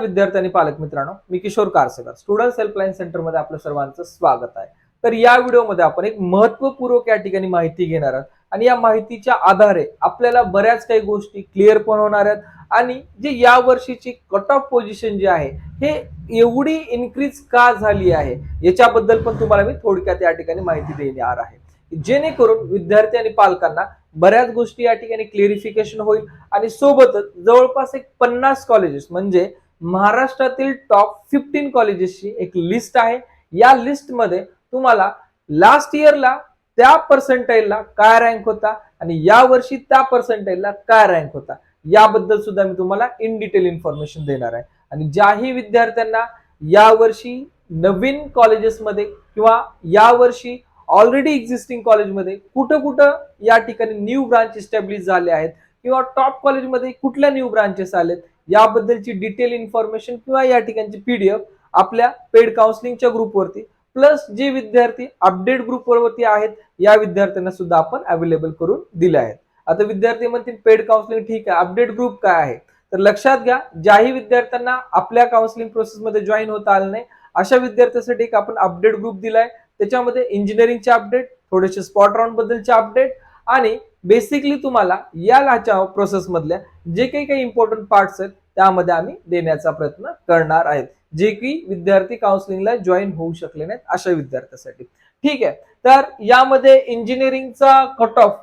विद्यार्थी आणि पालक मित्रांनो मी किशोर कारसेकर. स्टुडंट हेल्पलाईन सेंटरमध्ये आपलं सर्वांचं स्वागत आहे. तर या व्हिडिओमध्ये आपण एक महत्वपूर्वक या ठिकाणी माहिती घेणार आहोत. आणि या माहितीच्या आधारे आपल्याला बऱ्याच काही गोष्टी क्लिअर पण होणार आहेत. आणि जे या वर्षीची कट ऑफ पोझिशन जी आहे हे एवढी इन्क्रीज का झाली आहे याच्याबद्दल पण तुम्हाला मी थोडक्यात या ठिकाणी माहिती देणार आहे. जेणेकरून विद्यार्थी आणि पालकांना बऱ्याच गोष्टी या ठिकाणी क्लिअरिफिकेशन होईल. आणि सोबतच जवळपास एक पन्नास कॉलेजेस म्हणजे महाराष्ट्रातील टॉप फिफ्टीन कॉलेजेसची एक लिस्ट आहे. या लिस्टमध्ये तुम्हाला लास्ट इयरला त्या पर्सेंटाईलला काय रँक होता आणि या वर्षी त्या पर्सेंटाईलला काय रँक होता. याबद्दल सुद्धा मी तुम्हाला इन डिटेल इन्फॉर्मेशन देणार आहे. आणि ज्याही विद्यार्थ्यांना यावर्षी नवीन कॉलेजेसमध्ये किंवा यावर्षी ऑलरेडी एक्झिस्टिंग कॉलेजमध्ये कुठं कुठं या ठिकाणी न्यू ब्रांच इस्टॅब्लिश झाले आहेत किंवा टॉप कॉलेजमध्ये कुठल्या न्यू ब्रांचेस आलेत याबद्दलची डिटेल इन्फॉर्मेशन किंवा या ठिकाणची पीडीएफ आपल्या पेड काउन्सिलिंगच्या ग्रुपवरती प्लस जे विद्यार्थी अपडेट ग्रुपवरती आहेत या विद्यार्थ्यांना सुद्धा आपण अवेलेबल करून दिले आहेत. आता विद्यार्थी म्हणतील पेड काउन्सिलिंग ठीक आहे अपडेट ग्रुप काय आहे? तर लक्षात घ्या ज्याही विद्यार्थ्यांना आपल्या काउन्सिलिंग प्रोसेसमध्ये जॉईन होता आलं नाही अशा विद्यार्थ्यांसाठी एक आपण अपडेट ग्रुप दिलाय. त्याच्यामध्ये इंजिनिअरिंगचे अपडेट थोडेसे स्पॉट राऊंड बद्दलचे अपडेट आणि बेसिकली तुम्हाला या लाच्या प्रोसेसमधल्या जे काही काही इम्पॉर्टंट पार्ट्स आहेत त्यामध्ये आम्ही देण्याचा प्रयत्न करणार आहेत. जे की विद्यार्थी काउन्सिलिंगला जॉईन होऊ शकले नाहीत अशा विद्यार्थ्यांसाठी. ठीक आहे. तर यामध्ये इंजिनिअरिंगचा कट ऑफ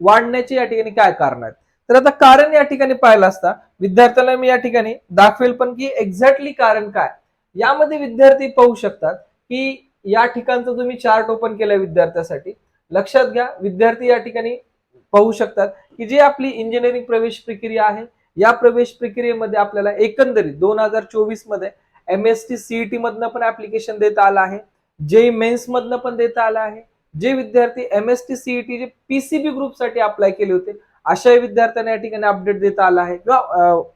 वाढण्याचे या ठिकाणी काय कारण आहेत? तर आता कारण या ठिकाणी पाहिलं असता विद्यार्थ्याला मी या ठिकाणी दाखवेल पण की एक्झॅक्टली कारण काय? यामध्ये विद्यार्थी पाहू शकतात की या ठिकाणचं तुम्ही चार्ट ओपन केलं विद्यार्थ्यासाठी. लक्षात घ्या विद्यार्थी या ठिकाणी पाहू शकतात की जी आपली इंजिनिअरिंग प्रवेश प्रक्रिया आहे या प्रवेश प्रक्रियेमध्ये आपल्याला एकंदरीत दोन हजार चोवीसमध्ये एम एस टी सीईटी मधनं पण ऍप्लिकेशन देता आलं आहे. जे मेन्स मधनं पण देता आलं आहे. जे विद्यार्थी एम एस टी सीईटी जे पीसीबी ग्रुपसाठी अप्लाय केले होते अशाही विद्यार्थ्यांना या ठिकाणी अपडेट देता आला आहे किंवा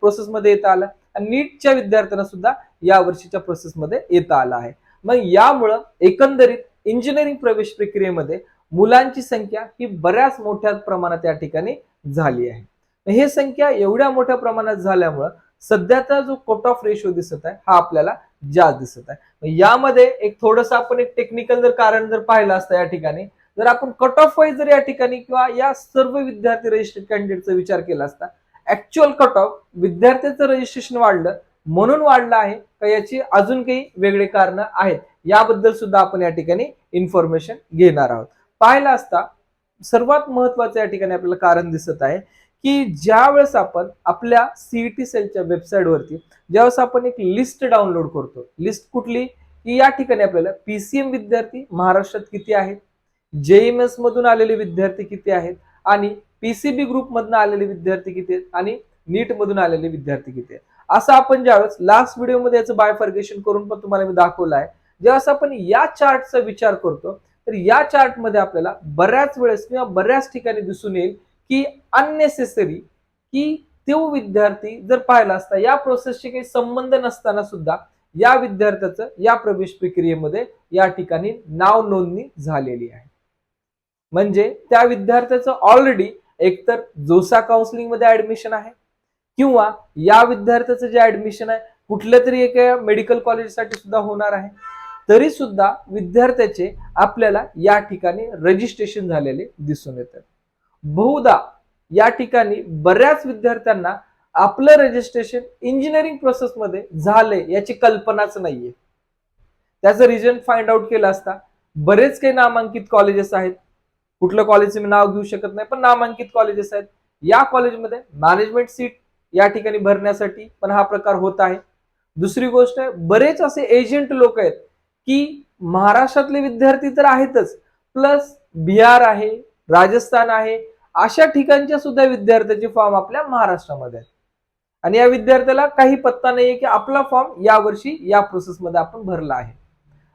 प्रोसेसमध्ये येता आला. आणि नीटच्या विद्यार्थ्यांना सुद्धा या वर्षीच्या प्रोसेसमध्ये येता आला आहे. मग यामुळं एकंदरीत इंजिनिअरिंग प्रवेश प्रक्रियेमध्ये मुलांची संख्या ही बऱ्याच मोठ्या प्रमाणात या ठिकाणी झाली आहे. हे संख्या एवढ्या मोठ्या प्रमाणात झाल्यामुळं सध्याचा जो कट ऑफ रेशो दिसत आहे हा आपल्याला जास्त दिसत आहे. यामध्ये एक थोडस आपण एक टेक्निकल जर कारण जर पाहिलं असतं या ठिकाणी जर आपण कट ऑफ वाईज जर या ठिकाणी किंवा या सर्व विद्यार्थी रजिस्टर्ड कॅन्डिडेटचा विचार केला असता ऍक्च्युअल कट ऑफ विद्यार्थ्याचं रजिस्ट्रेशन वाढलं म्हणून वाढलं आहे का याची अजून काही वेगळे कारण आहेत याबद्दल सुद्धा आपण या ठिकाणी इन्फॉर्मेशन घेणार आहोत. पाहिलं असता सर्वात महत्वाचं या ठिकाणी आपल्याला कारण दिसत आहे की ज्या वेळेस आपण आपल्या सीईटी सेलच्या वेबसाईटवरती ज्यावेळेस आपण एक लिस्ट डाउनलोड करतो लिस्ट कुठली? की या ठिकाणी आपल्याला पीसीएम विद्यार्थी महाराष्ट्रात किती आहेत? जेएमएस मधून आलेले विद्यार्थी किती आहेत? आणि पीसीबी ग्रुप मधून आलेले विद्यार्थी किती आहेत? आणि नीट मधून आलेले विद्यार्थी किती आहेत? असं आपण ज्यावेळेस लास्ट व्हिडिओमध्ये याचं बायफर्गेशन करून पण तुम्हाला मी दाखवलं आहे. ज्यावेळेस आपण या चार्टचा विचार करतो तर या चार्टमध्ये आपल्याला बऱ्याच वेळेस किंवा बऱ्याच ठिकाणी दिसून येईल की अननेसेसरी की तो विद्यार्थी जर पाहिला असता या प्रोसेसशी काही संबंध नसताना सुद्धा या विद्यार्थ्याचं या प्रवेश प्रक्रियेमध्ये या ठिकाणी नाव नोंदणी झालेली आहे. म्हणजे त्या विद्यार्थ्याचं ऑलरेडी एकतर जोसा काउन्सिलिंगमध्ये ऍडमिशन आहे किंवा या विद्यार्थ्याचं जे ऍडमिशन आहे कुठल्या तरी एका मेडिकल कॉलेजसाठी सुद्धा होणार आहे. तरी सुद्धा विद्यार्थ्याचे आपल्याला या ठिकाणी रजिस्ट्रेशन झालेले दिसून येतात. बहुधा या ठिकाणी बऱ्याच विद्यार्थ्यांना आपलं रजिस्ट्रेशन इंजिनिअरिंग प्रोसेसमध्ये झालंय याची कल्पनाच नाहीये. त्याचं रिझन फाइंड आउट केलं असता बरेच काही नामांकित कॉलेजेस आहेत. कुठलं कॉलेजचं मी नाव घेऊ शकत नाही पण नामांकित कॉलेजेस आहेत. या कॉलेजमध्ये मॅनेजमेंट सीट या ठिकाणी भरण्यासाठी पण हा प्रकार होत आहे. दुसरी गोष्ट आहे बरेच असे एजंट लोक आहेत की महाराष्ट्रातले विद्यार्थी तर आहेतच. प्लस बिहार आहे राजस्थान आहे अशा ठिकाणच्या सुद्धा विद्यार्थ्याचे फॉर्म आपल्या महाराष्ट्रामध्ये आहेत. आणि या विद्यार्थ्याला काही पत्ता नाहीये की आपला फॉर्म यावर्षी या प्रोसेसमध्ये आपण भरला आहे.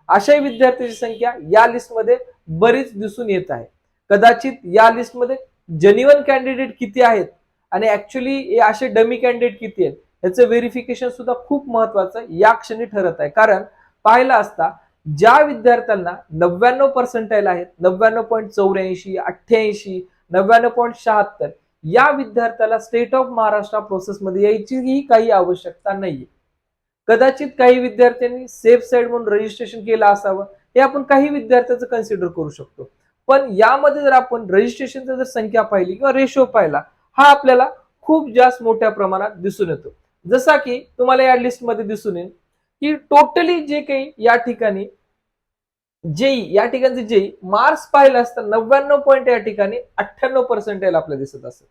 अशाही विद्यार्थ्याची संख्या या लिस्टमध्ये बरीच दिसून येत आहे. कदाचित या लिस्टमध्ये जेन्युअन कॅन्डिडेट किती आहेत? आणि ऍक्च्युली असे डमी कॅन्डिडेट किती आहेत? याचं व्हेरिफिकेशन सुद्धा खूप महत्वाचं या क्षणी ठरत आहे. कारण पाहिलं असता ज्या विद्यार्थ्यांना नव्याण्णव पर्सेंटाईल आहेत नव्याण्णव पॉईंट चौऱ्याऐंशी अठ्ठ्याऐंशी नव्याण्णव पॉईंट शहात्तर. या विद्यार्थ्याला स्टेट ऑफ महाराष्ट्र प्रोसेसमध्ये यायचीही काही आवश्यकता नाहीये. कदाचित काही विद्यार्थ्यांनी सेफ साईड म्हणून रजिस्ट्रेशन केलं असावं हे आपण काही विद्यार्थ्याचं कन्सिडर करू शकतो. पण यामध्ये जर आपण रजिस्ट्रेशनचा जर संख्या पाहिली किंवा रेशो पाहिला हा आपल्याला खूप जास्त मोठ्या प्रमाणात दिसून येतो. जसा की तुम्हाला या लिस्टमध्ये दिसून येईल की टोटली जे काही या ठिकाणी जेई या ठिकाणचे जेई मार्क्स पाहिलं असता नव्याण्णव पॉईंट या ठिकाणी अठ्ठ्याण्णव पर्सेंटेज आपल्याला दिसत असेल.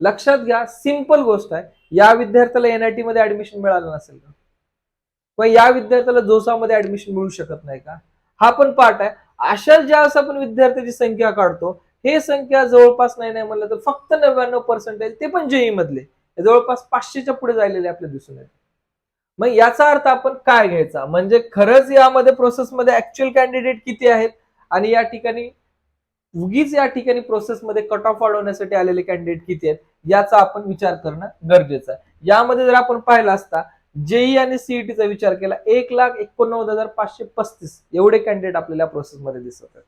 लक्षात घ्या सिंपल गोष्ट आहे. या विद्यार्थ्याला एनआयटी मध्ये ऍडमिशन मिळालं नसेल का? पण या विद्यार्थ्याला जोसामध्ये ऍडमिशन मिळू शकत नाही का? हा पण पार्ट आहे. अशा ज्यावेळेस आपण विद्यार्थ्याची संख्या काढतो हे संख्या जवळपास नाही नाही म्हणलं तर फक्त नव्याण्णव पर्सेंटेज ते पण जेई मधले जवळपास पाचशेच्या पुढे जायलेले आपल्याला दिसून येते मग याचा अर्थ आपण काय घ्यायचा? म्हणजे खरंच यामध्ये प्रोसेसमध्ये ऍक्च्युअल कॅन्डिडेट किती आहेत? आणि या ठिकाणी उगीच या ठिकाणी प्रोसेसमध्ये कट ऑफ वाढवण्यासाठी आलेले कॅन्डिडेट किती आहेत? याचा आपण विचार करणं गरजेचं आहे. यामध्ये जर आपण पाहिला असता जेई आणि सीईटीचा विचार केला एक लाख एकोणनव्वद हजार पाचशे पस्तीस एवढे कॅन्डिडेट आपल्याला प्रोसेसमध्ये दिसत आहेत.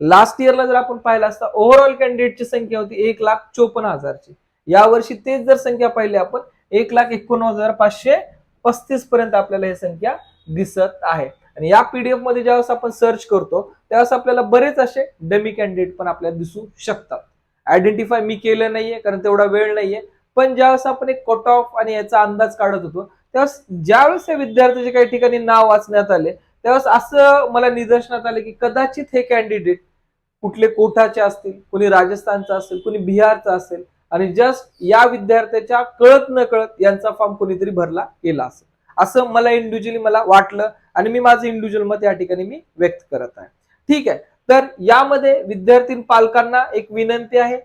लास्ट इयरला जर आपण पाहिला असता ओव्हरऑल कॅन्डिडेटची संख्या होती एक लाख चोपन्न हजारची. यावर्षी तेच जर संख्या पाहिली आपण एक लाख एकोणनव्वद हजार पाचशे पस्तीस पर्यंत आपल्याला ही संख्या दिसत आहे. आणि या पीडीएफमध्ये ज्यावेळेस आपण सर्च करतो त्यावेळेस आपल्याला बरेच असे डमी कॅन्डिडेट पण आपल्याला दिसू शकतात. आयडेंटिफाय मी केलं नाहीये कारण तेवढा वेळ नाहीये. पण ज्यावेळेस आपण एक कट ऑफ आणि याचा अंदाज काढत होतो त्यावेळेस ज्यावेळेस या विद्यार्थ्याचे काही ठिकाणी नाव वाचण्यात आले त्यावेळेस असं मला निदर्शनात आलं की कदाचित हे कॅन्डिडेट कुठले कोठाचे असतील कुणी राजस्थानचा असेल कुणी बिहारचा असेल आणि जस्ट या विद्यार्थ्याच्या कळत न कळत यांचा फॉर्म कोणीतरी भरला गेला असेल. असं मला इंडिव्हिज्युअली मला वाटलं आणि मी माझं इंडिव्हिज्युअल मत या ठिकाणी मी व्यक्त करत आहे. ठीक आहे. तर यामध्ये विद्यार्थी पालकांना एक विनंती आहे.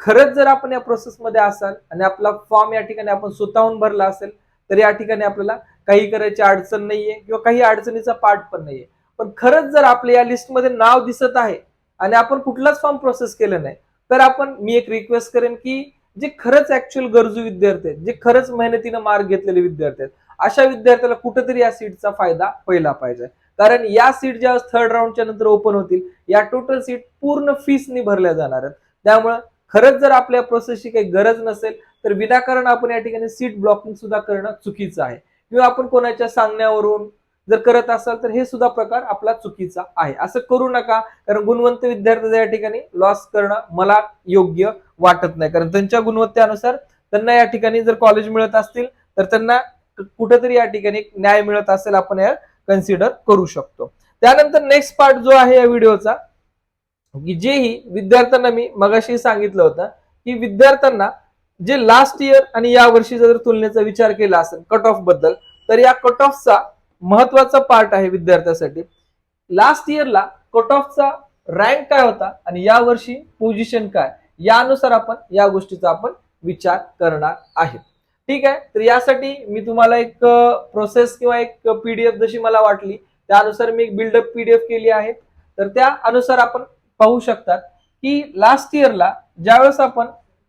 खरंच जर आपण या प्रोसेसमध्ये असाल आणि आपला फॉर्म या ठिकाणी आपण स्वतःहून भरला असेल तर या ठिकाणी आपल्याला काही करायची अडचण नाहीये किंवा काही अडचणीचा पार्ट पण नाहीये. पण खरंच जर आपल्या या लिस्टमध्ये नाव दिसत आहे आणि आपण कुठलाच फॉर्म प्रोसेस केलं नाही तर आपण मी एक रिक्वेस्ट करेन की जे खरंच ऍक्च्युअल गरजू विद्यार्थी आहेत जे खरंच मेहनतीनं मार्क घेतलेले विद्यार्थी आहेत अशा विद्यार्थ्याला कुठेतरी या सीटचा फायदा व्हायला पाहिजे. कारण या सीट ज्या थर्ड राऊंडच्या नंतर ओपन होतील या टोटल सीट पूर्ण फीसनी भरल्या जाणार आहेत. त्यामुळं खरंच जर आपल्या प्रोसेसची काही गरज नसेल तर विनाकारण आपण या ठिकाणी सीट ब्लॉकिंग सुद्धा करणं चुकीचं आहे. किंवा आपण कोणाच्या सांगण्यावरून जर करत असाल तर हे सुद्धा प्रकार आपला चुकीचा आहे. असं करू नका कारण गुणवंत विद्यार्थ्याचा या ठिकाणी लॉस करणं मला योग्य वाटत नाही. कारण त्यांच्या गुणवत्तेनुसार त्यांना या ठिकाणी जर कॉलेज मिळत असतील तर त्यांना कुठेतरी या ठिकाणी न्याय मिळत असेल आपण या कन्सिडर करू शकतो. त्यानंतर नेक्स्ट पार्ट जो आहे या व्हिडिओचा की जेही विद्यार्थ्यांना मी मगाशी सांगितलं होतं की विद्यार्थ्यांना जे लास्ट इयर आणि या वर्षीचा जर तुलनेचा विचार केला असेल कट ऑफबद्दल तर या कट ऑफचा महत्त्वाचा पार्ट आहे विद्यार्थ्यासाठी. लास्ट इयरला कट ऑफचा रँक काय होता आणि या वर्षी पोझिशन काय? यानुसार आपण या गोष्टीचा आपण विचार करणार आहे ठीक आहे? तर यासाठी मी तुम्हाला एक प्रोसेस किंवा एक पीडीएफ जशी मला वाटली त्यानुसार मी एक बिल्डअप पीडीएफ केली आहे. तर त्या अनुसार आपण पाहू शकतात की लास्ट इयरला ज्यावेळेस आपण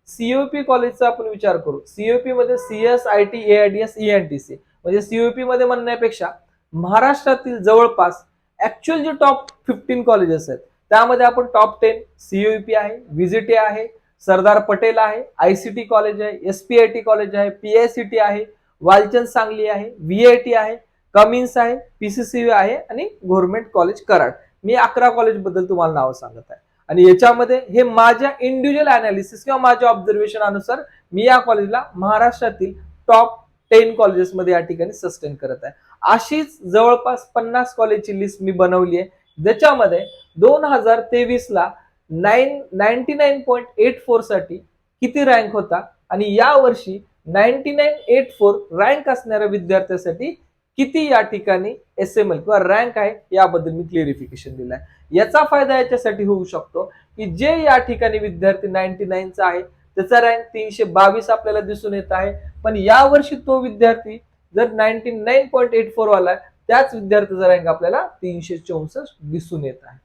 सीओपी कॉलेजचा आपण विचार करू सीओपी मध्ये CS I T AIDS ENTC म्हणजे सीओपी मध्ये म्हणण्यापेक्षा महाराष्ट्रातील जवळपास ऍक्च्युअल जे टॉप फिफ्टीन कॉलेजेस आहेत त्यामध्ये आपण टॉप टेन सीओपी आहे व्हिजिटे आहे सरदार पटेल आहे आयसीटी कॉलेज आहे एसपीआयटी कॉलेज आहे पीआयसीटी आहे वालचंद सांगली आहे व्हीआयटी आहे कमिन्स आहे पीसीसी आहे आणि गव्हर्नमेंट कॉलेज कराड. मी अकरा कॉलेजबद्दल तुम्हाला नाव सांगत आहे. आणि याच्यामध्ये हे माझ्या इंडिव्हिज्युअल अनालिसिस किंवा माझ्या ऑब्झर्वेशन अनुसार मी या कॉलेजला महाराष्ट्रातील टॉप टेन कॉलेजेसमध्ये या ठिकाणी सस्टेन करत आहे. अशीच जवळपास पन्नास कॉलेजची लिस्ट मी बनवली आहे. ज्याच्यामध्ये दोन हजार तेवीसला nine ninety nine point eight फोरसाठी किती रँक होता? आणि या वर्षी ninety nine eight four rank असणाऱ्या विद्यार्थ्यासाठी किती या ठिकाणी एस एम एल किंवा रँक आहे याबद्दल मी क्लिअरिफिकेशन दिलं आहे याचा फायदा याच्यासाठी होऊ शकतो की जे या ठिकाणी विद्यार्थी नाईन्टी नाईनचा आहे त्याचा रँक तीनशे बावीस आपल्याला दिसून येत आहे. पण यावर्षी तो विद्यार्थी जर ninety nine point eight four वाला त्याच विद्यार्थ्याचा रँक आपल्याला तीनशे चौसष्ट दिसून येत आहे.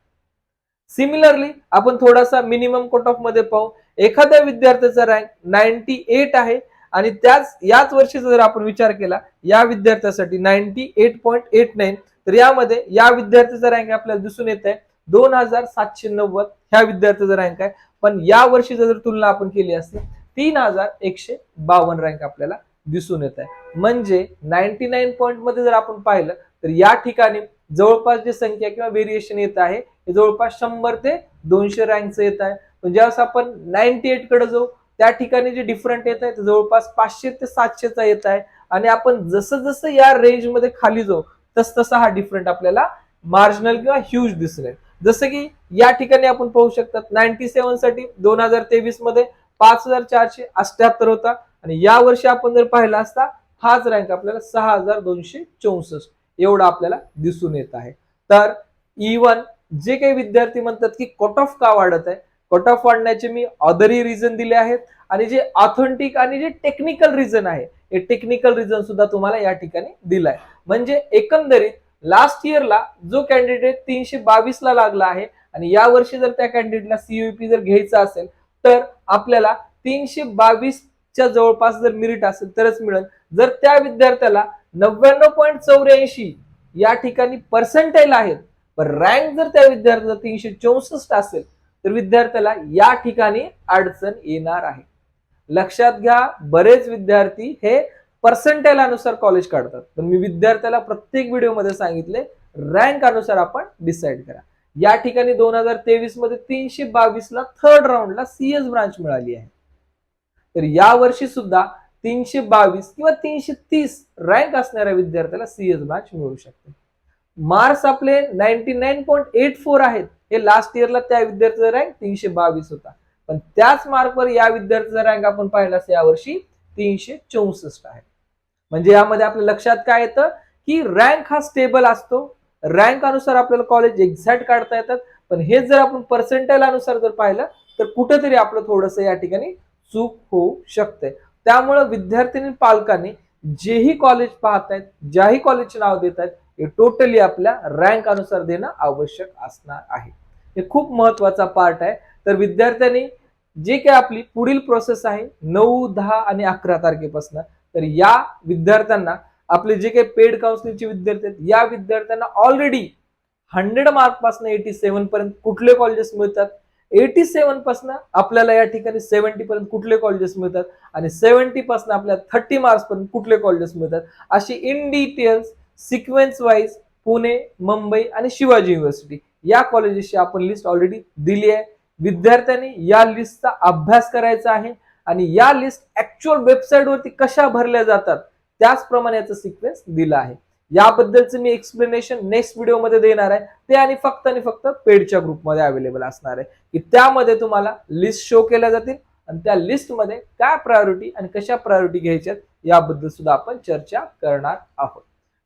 सिमिलरली आपण थोडासा मिनिमम कट ऑफमध्ये पाहू. एखाद्या विद्यार्थ्याचा रँक नाईन्टी एट आहे आणि त्याच याच वर्षीचा जर आपण विचार केला या विद्यार्थ्यासाठी ninety eight point eight nine तर यामध्ये या विद्यार्थ्याचा रँक आपल्याला दिसून येत आहे. दोन हजार सातशे नव्वद ह्या विद्यार्थ्याचा रँक आहे. पण या वर्षी जर तुलना आपण केली असती तीन हजार एकशे बावन्न रँक आपल्याला दिसून येत आहे. म्हणजे नाईन्टी नाईन पॉईंटमध्ये जर आपण पाहिलं तर या ठिकाणी जवळपास जी संख्या किंवा व्हेरिएशन येत आहे हे जवळपास शंभर ते दोनशे रँकचं येत आहे. पण ज्यावेळेस आपण नाईन्टी एटकडे जाऊ त्या ठिकाणी जे डिफरंट येत आहे ते जवळपास पाचशे ते सातशेचा येत आहे. आणि आपण जसं जसं या रेंजमध्ये खाली जाऊ तस तसा हा डिफरंट आपल्याला मार्जिनल किंवा ह्यूज दिसेल जसं की या ठिकाणी आपण पाहू शकतात नाईन्टी सेव्हनसाठी दोन हजार तेवीसमध्ये पाच हजार चारशे अष्ट्याहत्तर होता. आणि या वर्षी आपण जर पाहिला असता हाच रँक आपल्याला सहा हजार दोनशे चौसष्ट एवढा आपल्याला दिसून येत आहे. तर इवन जे काही विद्यार्थी म्हणतात की कट ऑफ का वाढत आहे कट ऑफ वाढण्याचे मी अदरही रिझन दिले आहेत. आणि जे ऑथेंटिक आणि जे टेक्निकल रिझन आहे हे टेक्निकल रिझन सुद्धा तुम्हाला या ठिकाणी दिलाय. म्हणजे एकंदरीत लास्ट इयरला जो कॅन्डिडेट तीनशे बावीस ला लागला आहे आणि या वर्षी जर त्या कॅन्डिडेटला सीयूपी जर घ्यायचा असेल तर आपल्याला तीनशे बावीसच्या जवळपास जर मिरिट असेल तरच मिळेल. जर त्या विद्यार्थ्याला नव्याण्णव पॉईंट चौऱ्याऐंशी या ठिकाणी पर्सेंटाईल आहेत पण रँक जर त्या विद्यार्थ्याला तीनशे चौसष्ट असेल तर विद्यार्थ्याला या ठिकाणी अडचण येणार आहे. लक्षात घ्या बरेच विद्यार्थी हे पर्सेंटाईल अनुसार कॉलेज काढतात. तर मी विद्यार्थ्याला प्रत्येक व्हिडिओमध्ये सांगितले रँक अनुसार आपण डिसाईड करा. या ठिकाणी दोन हजार तेवीसमध्ये तीनशे बावीस ला थर्ड राऊंडला सीएस ब्रांच मिळाली आहे. तर या वर्षी सुद्धा तीनशे बावीस किंवा तीनशे तीस रँक असणाऱ्या विद्यार्थ्याला सीएस ब्रांच मिळू शकते. मार्क्स आपले ninety nine point eight four आहेत. हे लास्ट इयरला त्या विद्यार्थ्याचा रँक तीनशे बावीस होता. पण त्याच मार्कवर या विद्यार्थ्याचा रँक आपण पाहिला या यावर्षी तीनशे चौसष्ट आहे. म्हणजे यामध्ये आपल्या लक्षात काय येतं? की रँक हा स्टेबल असतो. रँक अनुसार आपल्याला कॉलेज एक्झॅक्ट काढता येतात. पण हे जर आपण पर्सेंटाईल अनुसार जर पाहिलं तर कुठेतरी आपलं थोडंसं या ठिकाणी चूक होऊ शकते. त्यामुळे विद्यार्थ्यांनी पालकांनी जेही कॉलेज पाहत आहेत ज्याही कॉलेजचे नाव देत आहेत हे टोटली आपल्या रँक अनुसार देणं आवश्यक असणार आहे. हे खूप महत्त्वाचा पार्ट आहे. तर विद्यार्थ्यांनी जे काही आपली पुढील प्रोसेस आहे नऊ दहा आणि अकरा तारखेपासून तर या विद्यार्थ्यांना आपले जे काही पेड काउन्सिलिंगचे विद्यार्थी आहेत या विद्यार्थ्यांना ऑलरेडी हंड्रेड मार्कपासून एटी सेव्हन पर्यंत कुठले कॉलेजेस मिळतात? एटी सेव्हनपासून आपल्याला या ठिकाणी सेव्हन्टी पर्यंत कुठले कॉलेजेस मिळतात? आणि सेव्हन्टी पासून आपल्याला थर्टी मार्क्स पर्यंत कुठले कॉलेजेस मिळतात? अशी in details sequence wise Pune Mumbai आणि शिवाजी युनिव्हर्सिटी या कॉलेजेसची आपण लिस्ट ऑलरेडी दिली आहे. विद्यार्थ्यांनी या लिस्टचा अभ्यास करायचा आहे. आणि या लिस्ट ऍक्च्युअल वेबसाईटवरती कशा भरल्या जातात त्याचप्रमाणे याचं सिक्वेन्स दिला आहे. याबद्दलचं मी एक्सप्लेनेशन नेक्स्ट व्हिडिओमध्ये देणार आहे. ते आणि फक्त आणि फक्त पेडच्या ग्रुपमध्ये अवेलेबल असणार आहे. की त्यामध्ये तुम्हाला लिस्ट शो केल्या जातील आणि त्या लिस्टमध्ये काय प्रायोरिटी आणि कशा प्रायोरिटी घ्यायच्यात याबद्दल सुद्धा आपण चर्चा करणार आहोत.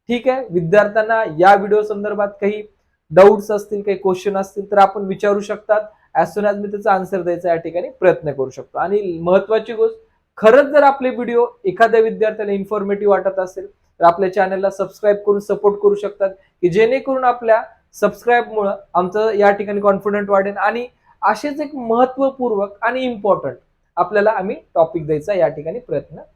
ठीक आहे? विद्यार्थ्यांना या व्हिडिओ संदर्भात काही डाऊट्स असतील काही क्वेश्चन असतील तर आपण विचारू शकतात. ॲज सुन ॲज मी त्याचा आन्सर द्यायचा या ठिकाणी प्रयत्न करू शकतो. आणि महत्वाची गोष्ट खरंच जर आपले व्हिडिओ एखाद्या विद्यार्थ्याला इन्फॉर्मेटिव्ह वाटत असेल तर आपल्या चॅनलला सबस्क्राईब करून सपोर्ट करू शकतात की जेणेकरून आपल्या सबस्क्राईबमुळं आमचं या ठिकाणी कॉन्फिडंट वाढेल. आणि असेच एक महत्वपूर्वक आणि इम्पॉर्टंट आपल्याला आम्ही टॉपिक द्यायचा या ठिकाणी प्रयत्न करू.